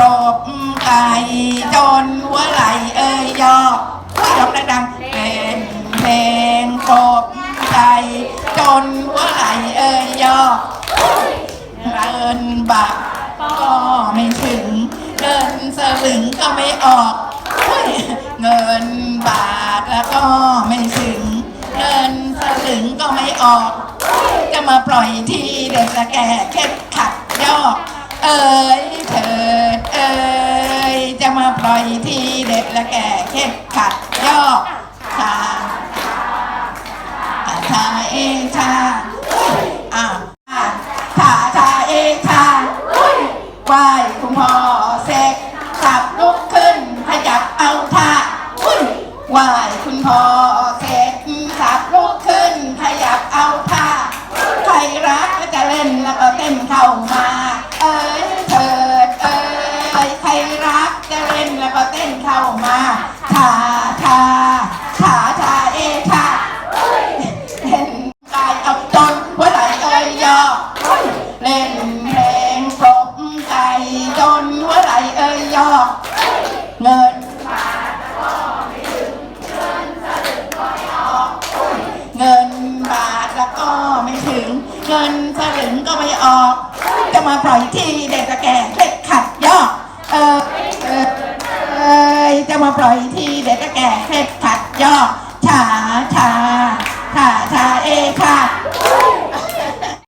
รบไก่จนหัวไหลเอ่ยยอกร้องดังๆเป็นเพลงปรบไก่จนหัวไหลเอ่ยยอเงินบาทก็ไม่ถึงเงินสลึงก็ไม่ออก เงินบาทแล้วก็ไม่ถึงเงินสลึงก็ไม่ออก จะมาปล่อยที่เด็กละแก่เข็ดขัดยอก เอ้ยเถิดเอ้ยจะมาปล่อยที่เด็ดและแก่เข็ดขัดยอกชาชาเอชาอะชาชาเอชาไหวคุณพ่อเสกขับลุกขึ้นขยับเอาท่าไหวคุณพ่อเสกขับลุกขึ้นขยับเอาท่าใครรักก็จะเล่นแล้วก็เต้นเข้ามา ต้นเข้ามาชาชาชาชาเอชาเล่นกายเอาจนหัวไหลเอ้ยยอเล่นเพลงปรบไก่จนหัวไหลเอ้ยยอเงินเงินบาทแล้วก็ไม่ถึง เงินสลึงก็ไม่ออก จะมาปล่อยที่เด็กตะแก่เล็ก มาปล่อยทีเด็กก็แก่เคล็ดขัดย่อชาชาชาชาเอค่ะ